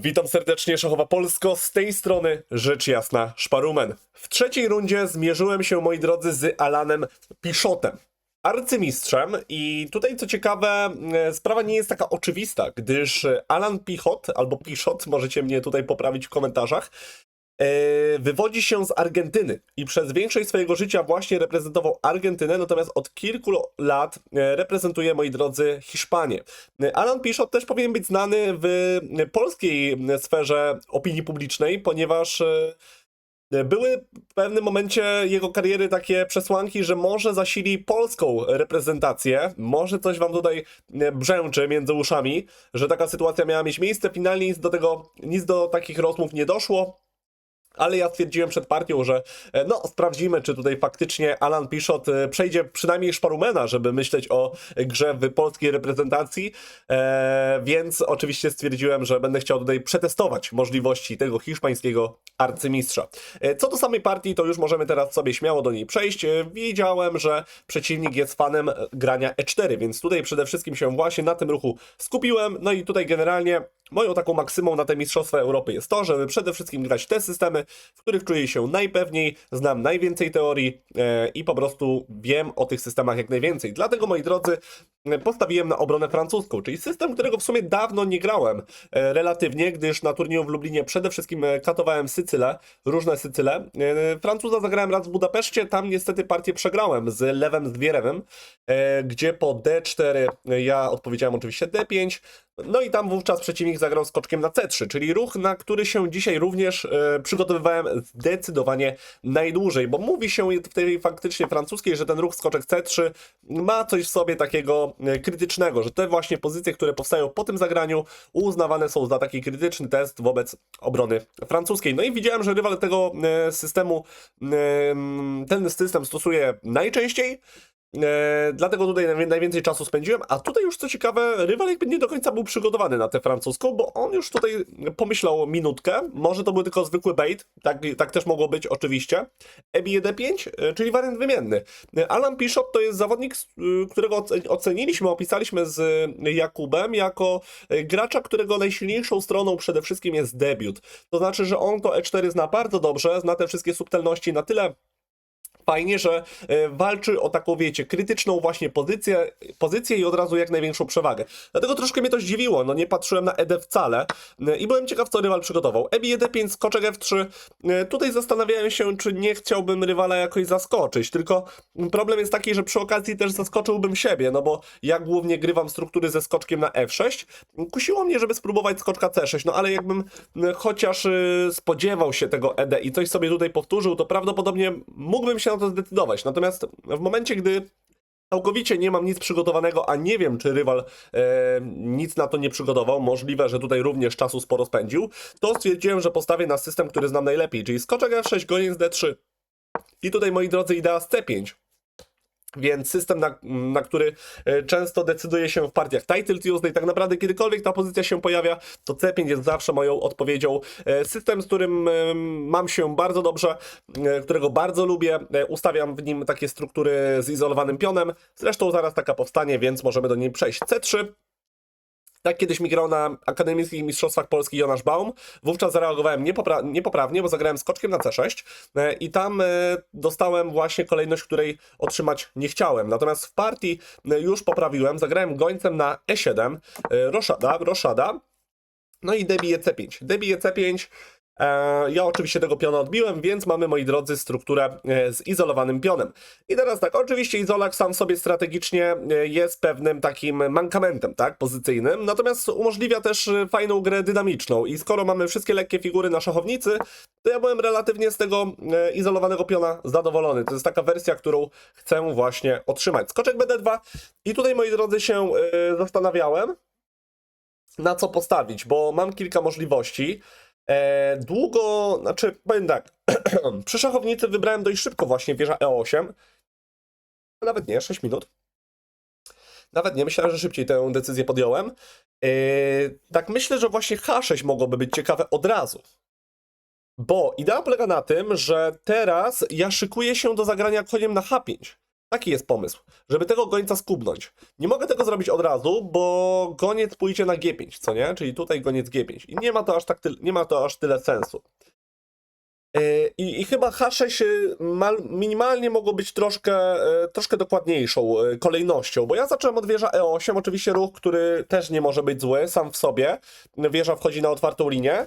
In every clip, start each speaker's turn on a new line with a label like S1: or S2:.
S1: Witam serdecznie, Szachowa Polsko, z tej strony rzecz jasna Szparumen. W trzeciej rundzie zmierzyłem się, moi drodzy, z Alanem Piszotem. Arcymistrzem i tutaj co ciekawe, e, sprawa nie jest taka oczywista, gdyż Alan Pichot, albo Piszot, możecie mnie tutaj poprawić w komentarzach, wywodzi się z Argentyny i przez większość swojego życia właśnie reprezentował Argentynę, natomiast od kilku lat e, reprezentuje, moi drodzy, Hiszpanię. E, Alan Piszot też powinien być znany w polskiej sferze opinii publicznej, ponieważ e, były w pewnym momencie jego kariery takie przesłanki, że może zasili polską reprezentację. Może coś wam tutaj e, brzęczy między uszami, że taka sytuacja miała mieć miejsce. Finalnie nic do tego, nic do takich rozmów nie doszło. Ale ja stwierdziłem przed partią, że e, no sprawdzimy, czy tutaj faktycznie Alan Piszot e, przejdzie przynajmniej szparumena, żeby myśleć o grze w polskiej reprezentacji, e, więc oczywiście stwierdziłem, że będę chciał tutaj przetestować możliwości tego hiszpańskiego arcymistrza. Co do samej partii, to już możemy teraz sobie śmiało do niej przejść. E, Wiedziałem, że przeciwnik jest fanem grania E4, więc tutaj przede wszystkim się właśnie na tym ruchu skupiłem, no i tutaj generalnie Moją taką maksymą na te Mistrzostwa Europy jest to, żeby przede wszystkim grać te systemy, w których czuję się najpewniej, znam najwięcej teorii e, i po prostu wiem o tych systemach jak najwięcej. Dlatego, moi drodzy, e, postawiłem na obronę francuską, czyli system, którego w sumie dawno nie grałem e, relatywnie, gdyż na turnieju w Lublinie przede wszystkim katowałem Sycylę, różne Sycyle. Francuza zagrałem raz w Budapeszcie, tam niestety partię przegrałem z Lewem Zwierewem, e, gdzie po D4 ja odpowiedziałem oczywiście D5, no i tam wówczas przeciwnik zagrał skoczkiem na C3, czyli ruch, na który się dzisiaj również e, przygotowywałem zdecydowanie najdłużej, bo mówi się w tej faktycznie francuskiej, że ten ruch skoczek C3 ma coś w sobie takiego e, krytycznego, że te właśnie pozycje, które powstają po tym zagraniu uznawane są za taki krytyczny test wobec obrony francuskiej. No i widziałem, że rywal tego e, systemu, e, ten system stosuje najczęściej, E, dlatego tutaj najwię- najwięcej czasu spędziłem, a tutaj już co ciekawe, rywal jakby nie do końca był przygotowany na tę francuską, bo on już tutaj pomyślał minutkę, może to był tylko zwykły bait, tak, tak też mogło być oczywiście. EBI D5, e, czyli wariant wymienny. E, Alan Piszot to jest zawodnik, którego oce- oceniliśmy, opisaliśmy z Jakubem jako gracza, którego najsilniejszą stroną przede wszystkim jest debiut. To znaczy, że on to E4 zna bardzo dobrze, zna te wszystkie subtelności na tyle fajnie, że e, walczy o taką, wiecie, krytyczną właśnie pozycję, pozycję i od razu jak największą przewagę. Dlatego troszkę mnie to zdziwiło, no nie patrzyłem na ED wcale e, i byłem ciekaw, co rywal przygotował. EBI ED5, skoczek F3. E, Tutaj zastanawiałem się, czy nie chciałbym rywala jakoś zaskoczyć, tylko problem jest taki, że przy okazji też zaskoczyłbym siebie, no bo ja głównie grywam struktury ze skoczkiem na F6. Kusiło mnie, żeby spróbować skoczka C6, no ale jakbym chociaż spodziewał się tego ED i coś sobie tutaj powtórzył, to prawdopodobnie mógłbym się to zdecydować. Natomiast w momencie, gdy całkowicie nie mam nic przygotowanego, a nie wiem, czy rywal e, nic na to nie przygotował, możliwe, że tutaj również czasu sporo spędził, to stwierdziłem, że postawię na system, który znam najlepiej, czyli skoczek F6, goniec D3. I tutaj, moi drodzy, idea z C5. Więc system, na, na który e, często decyduje się w partiach Title Tuesday, tak naprawdę kiedykolwiek ta pozycja się pojawia, to C5 jest zawsze moją odpowiedzią. E, System, z którym e, mam się bardzo dobrze, którego bardzo lubię, ustawiam w nim takie struktury z izolowanym pionem. Zresztą zaraz taka powstanie, więc możemy do niej przejść. C3. Tak kiedyś mi grał na Akademickich Mistrzostwach Polski Jonasz Baum. Wówczas zareagowałem niepopra- niepoprawnie, bo zagrałem skoczkiem na C6 e, i tam e, dostałem właśnie kolejność, której otrzymać nie chciałem. Natomiast w partii e, już poprawiłem, zagrałem gońcem na E7, e, roszada, roszada, no i debije C5. Debije C5. E, ja oczywiście tego piona odbiłem, więc mamy, moi drodzy, strukturę e, z izolowanym pionem. I teraz tak, oczywiście izolak sam sobie strategicznie e, jest pewnym takim mankamentem, tak, pozycyjnym, natomiast umożliwia też fajną grę dynamiczną i skoro mamy wszystkie lekkie figury na szachownicy, to ja byłem relatywnie z tego izolowanego piona zadowolony. To jest taka wersja, którą chcę właśnie otrzymać. Skoczek BD2 i tutaj, moi drodzy, się zastanawiałem, na co postawić, bo mam kilka możliwości. E, długo, znaczy powiem tak, przy szachownicy wybrałem dość szybko właśnie wieża E8. Nawet nie, 6 minut. Nawet nie, myślałem, że szybciej tę decyzję podjąłem. E, tak myślę, że właśnie H6 mogłoby być ciekawe od razu. Bo idea polega na tym, że teraz ja szykuję się do zagrania koniem na H5. Taki jest pomysł, żeby tego gońca skubnąć. Nie mogę tego zrobić od razu, bo goniec pójdzie na G5, co nie? Czyli tutaj goniec G5. I nie ma to aż, tak ty- nie ma to aż tyle sensu. Yy, I, I chyba H6 y, mal, minimalnie mogło być troszkę, y, troszkę dokładniejszą y, kolejnością, bo ja zacząłem od wieża E8, oczywiście ruch, który też nie może być zły sam w sobie. Wieża wchodzi na otwartą linię.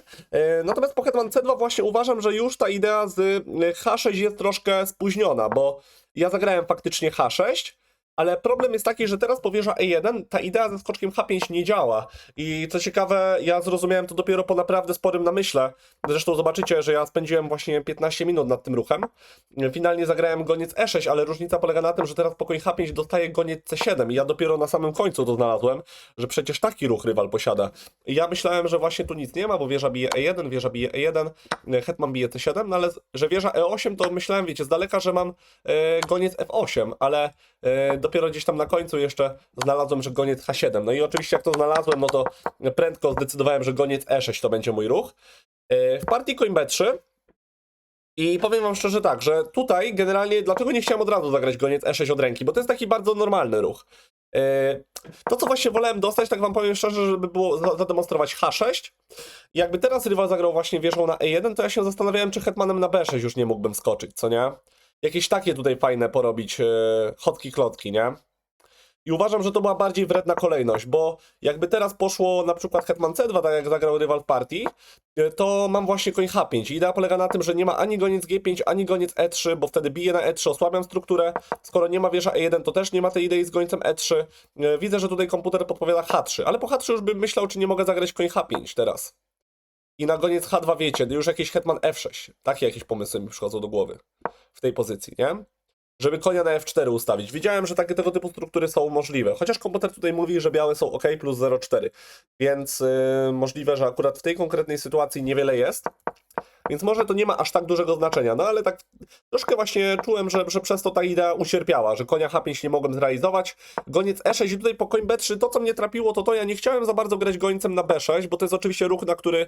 S1: Natomiast po hetman C2 właśnie uważam, że już ta idea z y, H6 jest troszkę spóźniona, bo ja zagrałem faktycznie H6, ale problem jest taki, że teraz po wieża E1 ta idea ze skoczkiem H5 nie działa. I co ciekawe, ja zrozumiałem to dopiero po naprawdę sporym namyśle. Zresztą zobaczycie, że ja spędziłem właśnie 15 minut nad tym ruchem. Finalnie zagrałem goniec E6, ale różnica polega na tym, że teraz po koń H5 dostaje goniec C7 i ja dopiero na samym końcu to znalazłem, że przecież taki ruch rywal posiada. I ja myślałem, że właśnie tu nic nie ma, bo wieża bije E1, wieża bije E1, hetman bije C7, no ale że wieża E8 to myślałem, wiecie, z daleka, że mam e, goniec F8, ale e, dopiero gdzieś tam na końcu jeszcze znalazłem, że goniec H7. No i oczywiście jak to znalazłem, no to prędko zdecydowałem, że goniec E6 to będzie mój ruch. E, w partii koń B3 i powiem wam szczerze tak, że tutaj generalnie dlaczego nie chciałem od razu zagrać goniec E6 od ręki, bo to jest taki bardzo normalny ruch. E, To, co właśnie wolałem dostać, tak wam powiem szczerze, żeby było za- zademonstrować H6. I jakby teraz rywal zagrał właśnie wieżą na E1, to ja się zastanawiałem, czy hetmanem na B6 już nie mógłbym skoczyć, co nie? Jakieś takie tutaj fajne porobić e, chodki klotki, nie? I uważam, że to była bardziej wredna kolejność, bo jakby teraz poszło na przykład hetman C2, tak jak zagrał rywal w partii, e, to mam właśnie koń H5. Idea polega na tym, że nie ma ani goniec G5, ani goniec E3, bo wtedy bije na E3, osłabiam strukturę. Skoro nie ma wieża E1, to też nie ma tej idei z gońcem E3. E, Widzę, że tutaj komputer podpowiada H3, ale po H3 już bym myślał, czy nie mogę zagrać koń H5 teraz. I na goniec H2 wiecie, już jakiś hetman F6. Takie jakieś pomysły mi przychodzą do głowy w tej pozycji, nie? Żeby konia na F4 ustawić. Widziałem, że takie tego typu struktury są możliwe. Chociaż komputer tutaj mówi, że białe są ok plus 0,4. Więc yy, możliwe, że akurat w tej konkretnej sytuacji niewiele jest. Więc może to nie ma aż tak dużego znaczenia. No ale tak troszkę właśnie czułem, że, że przez to ta idea ucierpiała, że konia H5 nie mogłem zrealizować. Goniec E6 i tutaj po koń B3 to co mnie trapiło to to ja nie chciałem za bardzo grać gońcem na B6, bo to jest oczywiście ruch, na który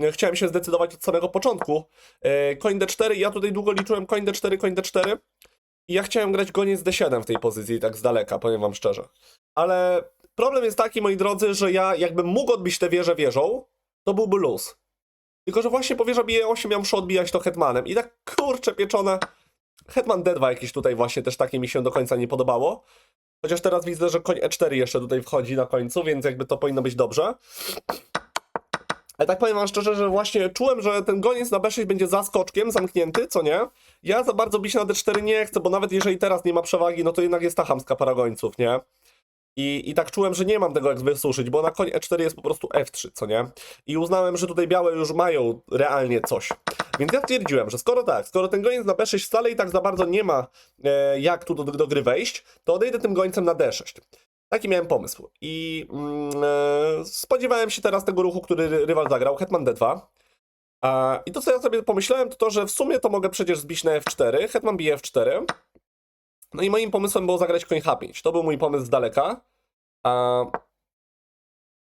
S1: e, chciałem się zdecydować od samego początku. E, Koń D4, ja tutaj długo liczyłem koń D4, koń D4. I ja chciałem grać goniec D7 w tej pozycji, tak z daleka, powiem wam szczerze. Ale problem jest taki, moi drodzy, że ja jakbym mógł odbić tę wieżę wieżą, to byłby luz. Tylko, że właśnie po wieża bije 8 ja muszę odbijać to hetmanem. I tak kurczę pieczone. Hetman D2 jakieś tutaj właśnie też takie mi się do końca nie podobało. Chociaż teraz widzę, że koń E4 jeszcze tutaj wchodzi na końcu, więc jakby to powinno być dobrze. Ale tak powiem wam szczerze, że właśnie czułem, że ten goniec na B6 będzie zaskoczkiem, zamknięty, co nie? Ja za bardzo bić na D4 nie chcę, bo nawet jeżeli teraz nie ma przewagi, no to jednak jest ta chamska para gońców, nie? I, I tak czułem, że nie mam tego jak wysuszyć, bo na koń E4 jest po prostu F3, co nie? I uznałem, że tutaj białe już mają realnie coś. Więc ja stwierdziłem, że skoro tak, skoro ten goniec na B6 wcale i tak za bardzo nie ma e, jak tu do, do gry wejść, to odejdę tym gońcem na D6. Taki miałem pomysł. I mm, e, spodziewałem się teraz tego ruchu, który ry- rywal zagrał, Hetman D2. A, I to, co ja sobie pomyślałem, to to, że w sumie to mogę przecież zbić na F4, Hetman bije F4. No i moim pomysłem było zagrać koń H5. To był mój pomysł z daleka. A,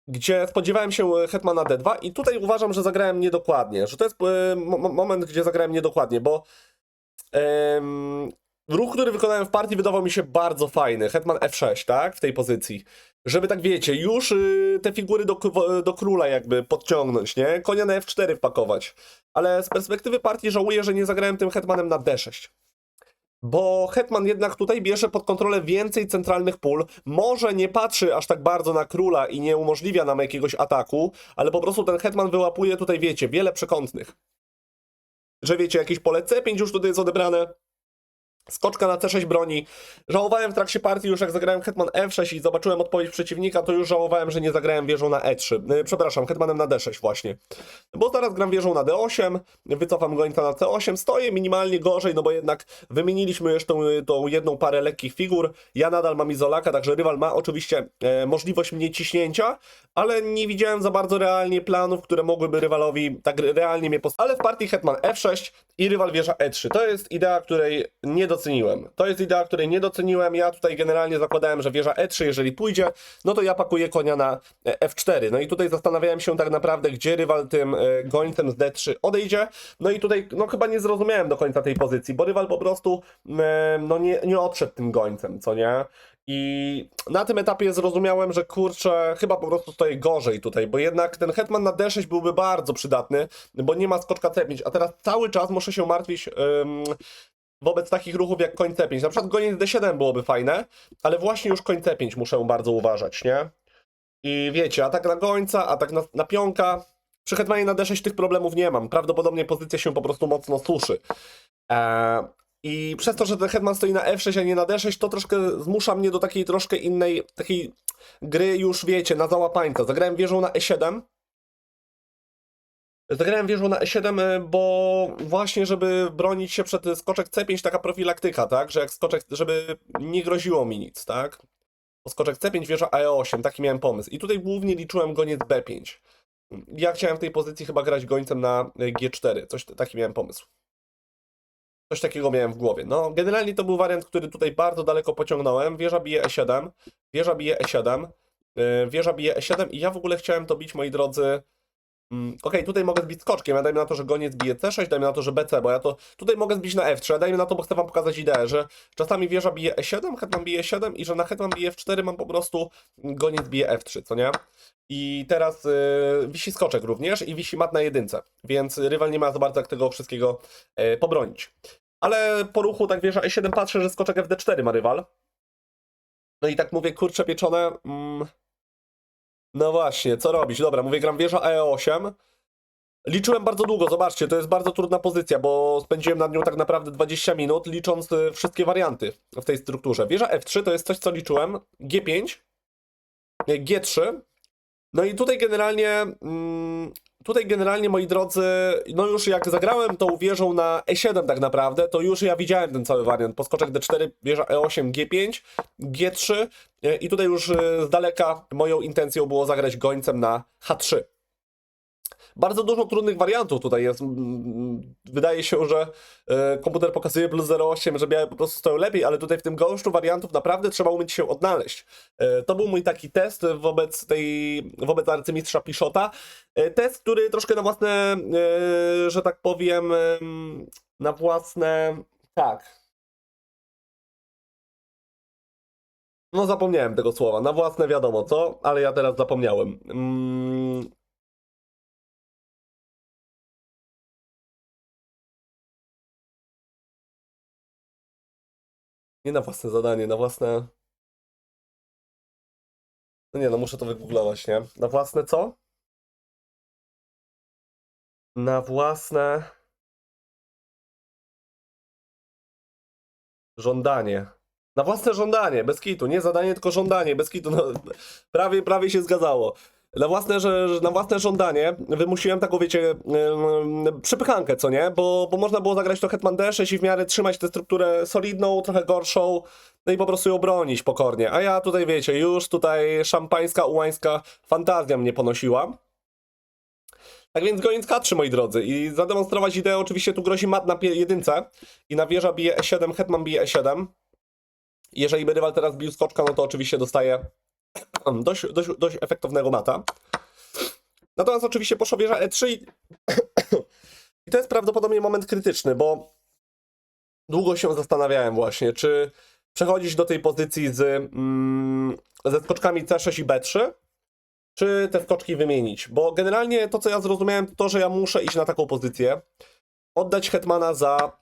S1: gdzie spodziewałem się Hetmana D2 i tutaj uważam, że zagrałem niedokładnie. Że to jest e, mo- mo- moment, gdzie zagrałem niedokładnie, bo ruch, który wykonałem w partii wydawał mi się bardzo fajny. Hetman F6, tak? W tej pozycji. Żeby tak wiecie, już y, te figury do, k- do króla jakby podciągnąć, nie? Konia na F4 wpakować. Ale z perspektywy partii żałuję, że nie zagrałem tym hetmanem na D6. Bo Hetman jednak tutaj bierze pod kontrolę więcej centralnych pól. Może nie patrzy aż tak bardzo na króla i nie umożliwia nam jakiegoś ataku, ale po prostu ten Hetman wyłapuje tutaj, wiecie, wiele przekątnych. Że wiecie, jakieś pole C5 już tutaj jest odebrane. Skoczka na C6 broni. Żałowałem w trakcie partii już jak zagrałem Hetman F6 i zobaczyłem odpowiedź przeciwnika, to już żałowałem, że nie zagrałem wieżą na E3. Yy, Przepraszam, Hetmanem na D6 właśnie. Bo teraz gram wieżą na D8, wycofam gońca na C8, stoję minimalnie gorzej, no bo jednak wymieniliśmy już tą, tą jedną parę lekkich figur. Ja nadal mam izolaka, także rywal ma oczywiście e, możliwość mnie ciśnięcia, ale nie widziałem za bardzo realnie planów, które mogłyby rywalowi tak realnie mnie postawić. Ale w partii Hetman F6 i rywal wieża E3. To jest idea, której nie doceniłem. To jest idea, której nie doceniłem. Ja tutaj generalnie zakładałem, że wieża E3, jeżeli pójdzie, no to ja pakuję konia na e, F4. No i tutaj zastanawiałem się tak naprawdę, gdzie rywal tym e, gońcem z D3 odejdzie. No i tutaj, no chyba nie zrozumiałem do końca tej pozycji, bo rywal po prostu, e, no nie, nie odszedł tym gońcem, co nie? I na tym etapie zrozumiałem, że kurczę, chyba po prostu stoję gorzej tutaj, bo jednak ten hetman na D6 byłby bardzo przydatny, bo nie ma skoczka C5, a teraz cały czas muszę się martwić ym, wobec takich ruchów jak koń C5. Na przykład goniec D7 byłoby fajne, ale właśnie już koń C5 muszę bardzo uważać, nie? I wiecie, atak na gońca, atak na, na pionka. Przy hetmanie na D6 tych problemów nie mam. Prawdopodobnie pozycja się po prostu mocno suszy. Eee, I przez to, że ten hetman stoi na F6, a nie na D6, to troszkę zmusza mnie do takiej troszkę innej, takiej gry już, wiecie, na załapańca. Zagrałem wieżą na E7. Zagrałem wieżą na E7, y, bo właśnie, żeby bronić się przed skoczek C5, taka profilaktyka, tak? Że jak skoczek, żeby nie groziło mi nic, tak? Bo skoczek C5, wieża E8, taki miałem pomysł. I tutaj głównie liczyłem goniec B5. Ja chciałem w tej pozycji chyba grać gońcem na y, G4, coś taki miałem pomysł. Coś takiego miałem w głowie. No, generalnie to był wariant, który tutaj bardzo daleko pociągnąłem. Wieża bije E7, wieża bije E7, yy, wieża bije E7 i ja w ogóle chciałem to bić, moi drodzy. Mm, Okej, tutaj mogę zbić skoczkiem, ja dajmy na to, że goniec bije C6, dajmy na to, że BC, bo ja to tutaj mogę zbić na F3, a dajmy na to, bo chcę wam pokazać ideę, że czasami wieża bije E7, hetman bije 7 i że na hetman bije F4 mam po prostu goniec bije F3, co nie? I teraz yy, wisi skoczek również i wisi mat na jedynce, więc rywal nie ma za bardzo jak tego wszystkiego yy, pobronić. Ale po ruchu tak wieża E7 patrzę, że skoczek FD4 ma rywal. No i tak mówię, kurczę pieczone. Mm, no właśnie, co robić? Dobra, mówię, gram wieża E8. Liczyłem bardzo długo, zobaczcie, to jest bardzo trudna pozycja, bo spędziłem nad nią tak naprawdę 20 minut, licząc y, wszystkie warianty w tej strukturze. Wieża F3 to jest coś, co liczyłem. G5, y, G3. No i tutaj generalnie, mm, tutaj generalnie, moi drodzy, no już jak zagrałem tą wieżą na E7 tak naprawdę, to już ja widziałem ten cały wariant. Poskoczek D4, wieża E8, G5, G3 y, i tutaj już y, z daleka moją intencją było zagrać gońcem na H3. Bardzo dużo trudnych wariantów tutaj jest. Mm, Wydaje się, że e, komputer pokazuje plus 0,8, że białe po prostu stoją lepiej, ale tutaj w tym gąszczu wariantów naprawdę trzeba umieć się odnaleźć. E, To był mój taki test wobec tej, wobec arcymistrza Piszota. E, Test, który troszkę na własne, że tak powiem, em, na własne, tak. No zapomniałem tego słowa, na własne wiadomo co, ale ja teraz zapomniałem. Mm, Nie na własne zadanie, na własne. No nie, no muszę to wygooglować, nie? Na własne co? Na własne. Żądanie. Na własne żądanie, bez kitu. Nie zadanie, tylko żądanie, bez kitu. No, prawie, prawie się zgadzało. Na własne, że, na własne żądanie wymusiłem taką, wiecie, przepychankę, co nie? Bo, bo można było zagrać to Hetman D6 i w miarę trzymać tę strukturę solidną, trochę gorszą, no i po prostu ją bronić pokornie. A ja tutaj, wiecie, już tutaj szampańska, ułańska fantazja mnie ponosiła. Tak więc goniec K3, moi drodzy. I zademonstrować ideę, oczywiście tu grozi mat na jedynce i na wieża bije E7, hetman bije E7. Jeżeli by rywal teraz bił skoczka, no to oczywiście dostaje dość, dość, dość efektownego mata. Natomiast oczywiście poszła wieża E3 i... i to jest prawdopodobnie moment krytyczny, bo długo się zastanawiałem właśnie, czy przechodzić do tej pozycji z, mm, ze skoczkami C6 i B3, czy te skoczki wymienić. Bo generalnie to, co ja zrozumiałem, to to, że ja muszę iść na taką pozycję, oddać hetmana za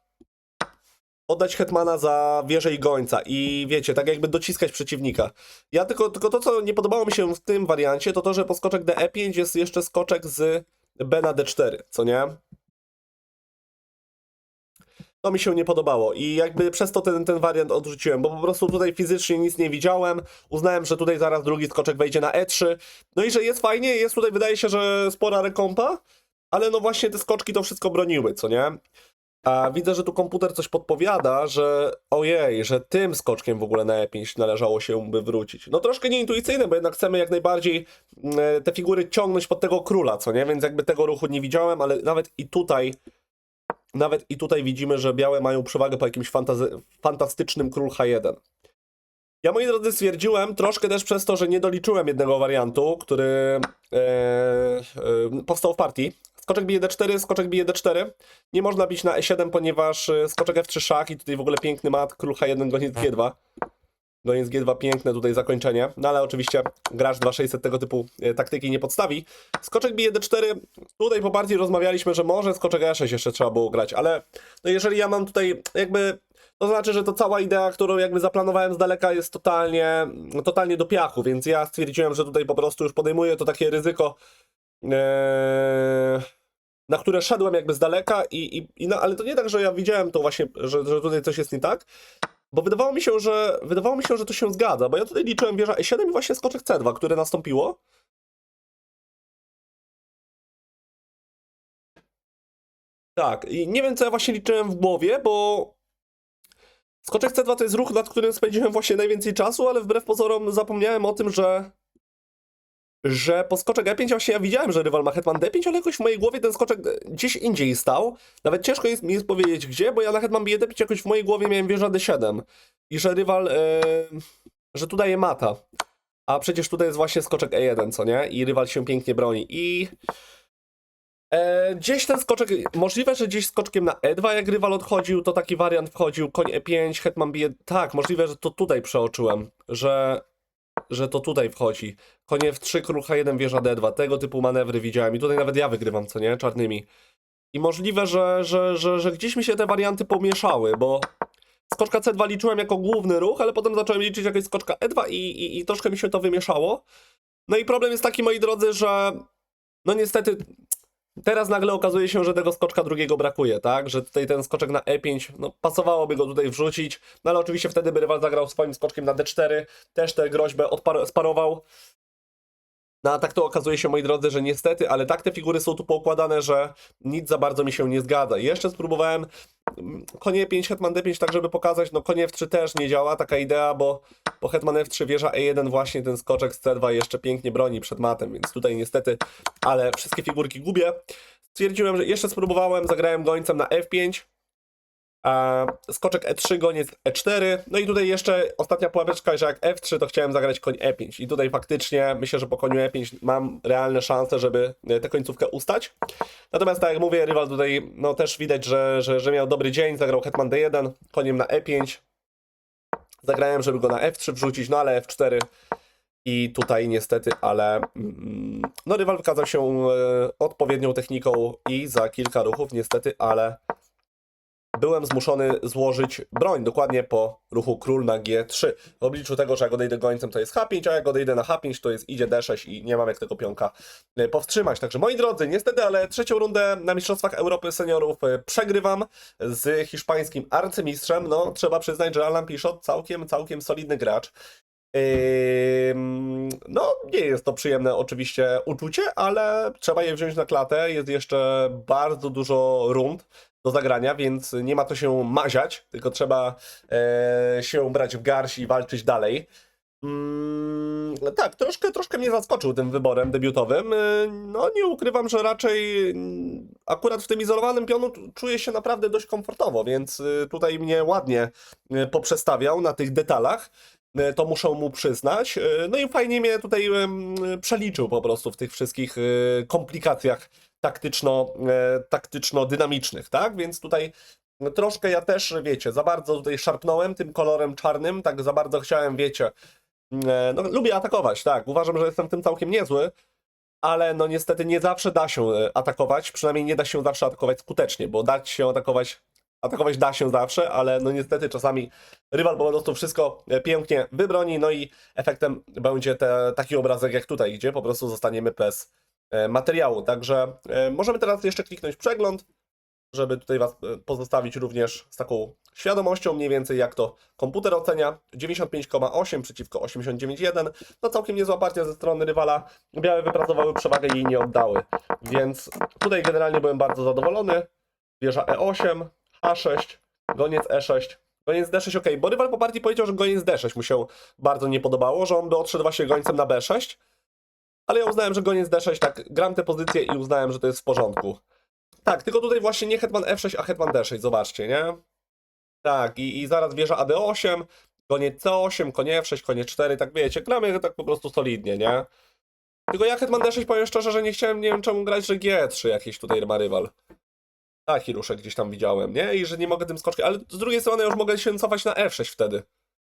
S1: oddać hetmana za wieżę i gońca i wiecie, tak jakby dociskać przeciwnika. Ja tylko, tylko to, co nie podobało mi się w tym wariancie, to to, że po skoczek DE5 jest jeszcze skoczek z B na D4, co nie? To mi się nie podobało i jakby przez to ten, ten wariant odrzuciłem, bo po prostu tutaj fizycznie nic nie widziałem. Uznałem, że tutaj zaraz drugi skoczek wejdzie na E3. No i że jest fajnie, jest tutaj wydaje się, że spora rekompa, ale no właśnie te skoczki to wszystko broniły, co nie? A widzę, że tu komputer coś podpowiada, że ojej, że tym skoczkiem w ogóle na E5 należało się by wrócić. No troszkę nieintuicyjne, bo jednak chcemy jak najbardziej mm, te figury ciągnąć pod tego króla, co nie? Więc jakby tego ruchu nie widziałem, ale nawet i tutaj nawet i tutaj widzimy, że białe mają przewagę po jakimś fantastycznym król H1. Ja, moi drodzy, stwierdziłem, troszkę też przez to, że nie doliczyłem jednego wariantu, który e, e, powstał w partii. Skoczek bije D4, skoczek bije D4. Nie można bić na E7, ponieważ e, skoczek F3 szach i tutaj w ogóle piękny mat, król H1, goniec G2. Goniec G2, piękne tutaj zakończenie. No ale oczywiście gracz 2600 tego typu e, taktyki nie podstawi. Skoczek bije D4. Tutaj po partii rozmawialiśmy, że może skoczek E6 jeszcze trzeba było grać, ale no jeżeli ja mam tutaj jakby to znaczy, że to cała idea, którą jakby zaplanowałem z daleka jest totalnie, totalnie do piachu, więc ja stwierdziłem, że tutaj po prostu już podejmuję to takie ryzyko, e, na które szedłem jakby z daleka i, i, i no, ale to nie tak, że ja widziałem to właśnie, że, że tutaj coś jest nie tak, bo wydawało mi się, że wydawało mi się, że to się zgadza, bo ja tutaj liczyłem wieża E7 i właśnie skoczek C2, które nastąpiło. Tak, i nie wiem co ja właśnie liczyłem w głowie, bo skoczek C2 to jest ruch, nad którym spędziłem właśnie najwięcej czasu, ale wbrew pozorom zapomniałem o tym, że że po skoczek E5 właśnie ja widziałem, że rywal ma hetman D5, ale jakoś w mojej głowie ten skoczek gdzieś indziej stał. Nawet ciężko jest mi jest powiedzieć gdzie, bo ja na hetman bije D5 jakoś w mojej głowie miałem wieża D7 i że rywal, e, że tu daje mata. A przecież tutaj jest właśnie skoczek E1, co nie? I rywal się pięknie broni. I E, gdzieś ten skoczek, możliwe, że gdzieś skoczkiem na E2 jak rywal odchodził, to taki wariant wchodził, koń E5, hetman bije, tak, możliwe, że to tutaj przeoczyłem, że, że to tutaj wchodzi. Koń F3, król H1, wieża D2, tego typu manewry widziałem i tutaj nawet ja wygrywam, co nie, czarnymi. I możliwe, że, że, że, że gdzieś mi się te warianty pomieszały, bo skoczka C2 liczyłem jako główny ruch, ale potem zacząłem liczyć jakieś skoczka E2 i, i, i troszkę mi się to wymieszało. No i problem jest taki, moi drodzy, że no niestety Teraz nagle okazuje się, że tego skoczka drugiego brakuje, tak? Że tutaj ten skoczek na E5, no pasowałoby go tutaj wrzucić, no ale oczywiście wtedy by rywal zagrał swoim skoczkiem na D4, też tę groźbę odpar- sparował. No a tak to okazuje się, moi drodzy, że niestety, ale tak te figury są tu poukładane, że nic za bardzo mi się nie zgadza. Jeszcze spróbowałem mm, konie 5, hetman D5, tak żeby pokazać, no konie F3 też nie działa taka idea, bo, bo hetman F3 wieża E1 właśnie ten skoczek z C2 jeszcze pięknie broni przed matem, więc tutaj niestety, ale wszystkie figurki gubię. Stwierdziłem, że jeszcze spróbowałem, zagrałem gońcem na F5, a skoczek E3, goniec E4. No i tutaj jeszcze ostatnia pułapeczka, że jak F3, to chciałem zagrać koń E5. I tutaj faktycznie myślę, że po koniu E5 mam realne szanse, żeby e, tę końcówkę ustać. Natomiast tak jak mówię, rywal tutaj no też widać, że, że, że miał dobry dzień, zagrał hetman D1, koniem na E5. Zagrałem, żeby go na F3 wrzucić, no ale F4 i tutaj niestety, ale mm, no rywal wykazał się e, odpowiednią techniką i za kilka ruchów niestety, ale byłem zmuszony złożyć broń dokładnie po ruchu król na G3. W obliczu tego, że jak odejdę gońcem to jest H5, a jak odejdę na H5 to jest idzie D6 i nie mam jak tego pionka e, powstrzymać. Także moi drodzy, niestety, ale trzecią rundę na Mistrzostwach Europy Seniorów e, przegrywam z hiszpańskim arcymistrzem. No trzeba przyznać, że Alan Pichot całkiem, całkiem solidny gracz. Ym, No, nie jest to przyjemne oczywiście uczucie, ale trzeba je wziąć na klatę. Jest jeszcze bardzo dużo rund do zagrania, więc nie ma to się maziać, tylko trzeba e, się brać w garść i walczyć dalej. Mm, tak, troszkę, troszkę mnie zaskoczył tym wyborem debiutowym. Y, No, nie ukrywam, że raczej mm, akurat w tym izolowanym pionu czuję się naprawdę dość komfortowo, więc y, tutaj mnie ładnie y, poprzestawiał na tych detalach. To muszę mu przyznać. No i fajnie mnie tutaj przeliczył po prostu w tych wszystkich komplikacjach taktyczno, e, taktyczno-dynamicznych, tak? Więc tutaj troszkę ja też, wiecie, za bardzo tutaj szarpnąłem tym kolorem czarnym, tak za bardzo chciałem, wiecie, e, no lubię atakować, tak, uważam, że jestem tym całkiem niezły, ale no niestety nie zawsze da się e, atakować, przynajmniej nie da się zawsze atakować skutecznie, bo dać się atakować, atakować da się zawsze, ale no niestety czasami rywal po prostu wszystko pięknie wybroni, no i efektem będzie te, taki obrazek jak tutaj, gdzie po prostu zostaniemy bez materiału. Także e, możemy teraz jeszcze kliknąć przegląd, żeby tutaj Was e, pozostawić również z taką świadomością mniej więcej jak to komputer ocenia. 95,8 przeciwko 89,1. No całkiem niezła partia ze strony rywala. Białe wypracowały przewagę i jej nie oddały. Więc tutaj generalnie byłem bardzo zadowolony. Wieża E8, H6, goniec E6. Goniec D6 ok, bo rywal po partii powiedział, że goniec D6 mu się bardzo nie podobało, że on by odszedł właśnie gońcem na B6. Ale ja uznałem, że goniec D6, tak, gram tę pozycję i uznałem, że to jest w porządku. Tak, tylko tutaj właśnie nie hetman F6, a hetman D6, zobaczcie, nie? Tak, i, i zaraz wieża AD8, koniec C8, konie F6, konie 4, tak wiecie, gramy tak po prostu solidnie, nie? Tylko ja hetman D6 powiem szczerze, że nie chciałem, nie wiem czemu grać, że G3 jakiś tutaj ma rywal. Taki ruszek gdzieś tam widziałem, nie? I że nie mogę tym skoczkiem, ale z drugiej strony już mogę się cofać na F6 wtedy.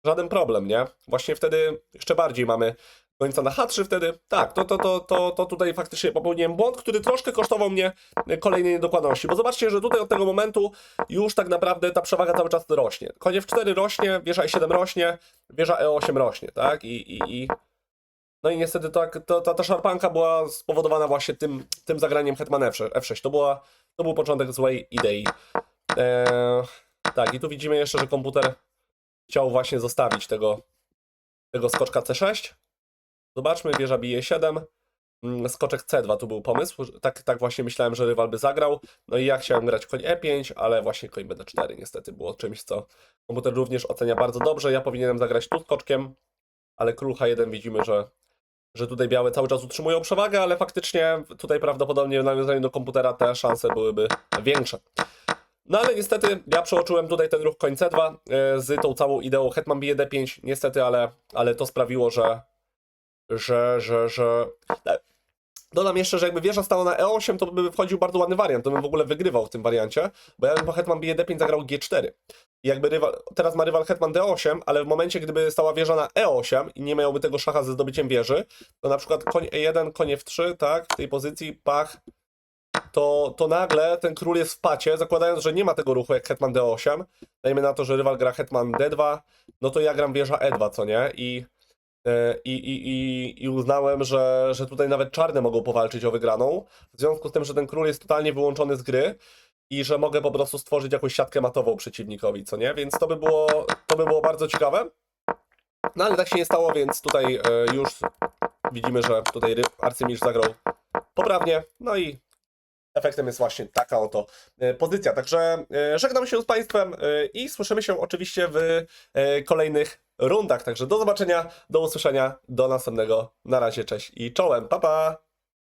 S1: Żaden problem, nie? Właśnie wtedy jeszcze bardziej mamy końca na H3 wtedy. Tak, to, to, to, to, to tutaj faktycznie popełniłem błąd, który troszkę kosztował mnie kolejnej niedokładności. Bo zobaczcie, że tutaj od tego momentu już tak naprawdę ta przewaga cały czas rośnie. Konie w 4 rośnie, wieża E7 rośnie, wieża E8 rośnie, tak? I, i, i... No i niestety tak, ta, ta szarpanka była spowodowana właśnie tym, tym zagraniem Hetman F6. F6. To, była, to był początek złej idei. Eee, tak, i tu widzimy jeszcze, że komputer chciał właśnie zostawić tego, tego skoczka C6. Zobaczmy, wieża bije 7. Mm, Skoczek C2 tu był pomysł. Tak, tak właśnie myślałem, że rywal by zagrał. No i ja chciałem grać koń E5, ale właśnie koń BD4 niestety było czymś, co komputer również ocenia bardzo dobrze. Ja powinienem zagrać tu skoczkiem, ale król H1 widzimy, że, że tutaj białe cały czas utrzymują przewagę, ale faktycznie tutaj prawdopodobnie w nawiązaniu do komputera te szanse byłyby większe. No ale niestety ja przeoczyłem tutaj ten ruch koń C2 e, z tą całą ideą hetman bije D5, niestety, ale, ale to sprawiło, że że, że, że... Dodam jeszcze, że jakby wieża stała na E8, to by wchodził bardzo ładny wariant, to bym w ogóle wygrywał w tym wariancie, bo ja bym hetman bije D5 zagrał G4. I jakby rywal, teraz ma rywal hetman D8, ale w momencie, gdyby stała wieża na E8 i nie miałby tego szacha ze zdobyciem wieży, to na przykład koń E1, koń F3, tak, w tej pozycji, pach, to, to nagle ten król jest w pacie, zakładając, że nie ma tego ruchu jak hetman D8, dajmy na to, że rywal gra hetman D2, no to ja gram wieża E2, co nie? I I, i, i, I uznałem, że, że tutaj nawet czarne mogą powalczyć o wygraną, w związku z tym, że ten król jest totalnie wyłączony z gry i że mogę po prostu stworzyć jakąś siatkę matową przeciwnikowi, co nie? Więc to by było, to by było bardzo ciekawe. No ale tak się nie stało, więc tutaj e, już widzimy, że tutaj arcymistrz zagrał poprawnie, no i efektem jest właśnie taka oto e, pozycja. Także e, żegnam się z Państwem e, i słyszymy się oczywiście w kolejnych rundach. Także do zobaczenia, do usłyszenia, do następnego. Na razie, cześć i czołem, pa pa!